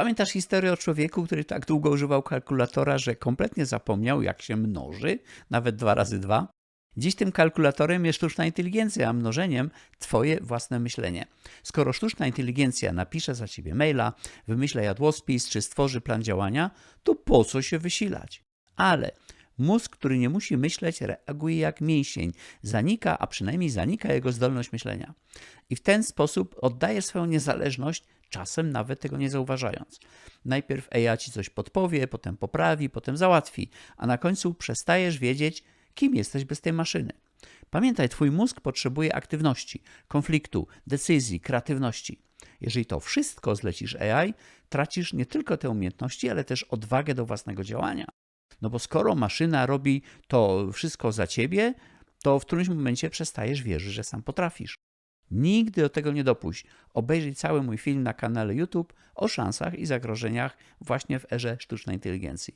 Pamiętasz historię o człowieku, który tak długo używał kalkulatora, że kompletnie zapomniał, jak się mnoży, nawet dwa razy dwa? Dziś tym kalkulatorem jest sztuczna inteligencja, a mnożeniem Twoje własne myślenie. Skoro sztuczna inteligencja napisze za Ciebie maila, wymyśla jadłospis czy stworzy plan działania, to po co się wysilać? Ale mózg, który nie musi myśleć, reaguje jak mięsień. Zanika, a przynajmniej zanika jego zdolność myślenia. I w ten sposób oddaje swoją niezależność, czasem nawet tego nie zauważając. Najpierw AI ci coś podpowie, potem poprawi, potem załatwi, a na końcu przestajesz wiedzieć, kim jesteś bez tej maszyny. Pamiętaj, twój mózg potrzebuje aktywności, konfliktu, decyzji, kreatywności. Jeżeli to wszystko zlecisz AI, tracisz nie tylko te umiejętności, ale też odwagę do własnego działania. No bo skoro maszyna robi to wszystko za ciebie, to w którymś momencie przestajesz wierzyć, że sam potrafisz. Nigdy do tego nie dopuść. Obejrzyj cały mój film na kanale YouTube o szansach i zagrożeniach właśnie w erze sztucznej inteligencji.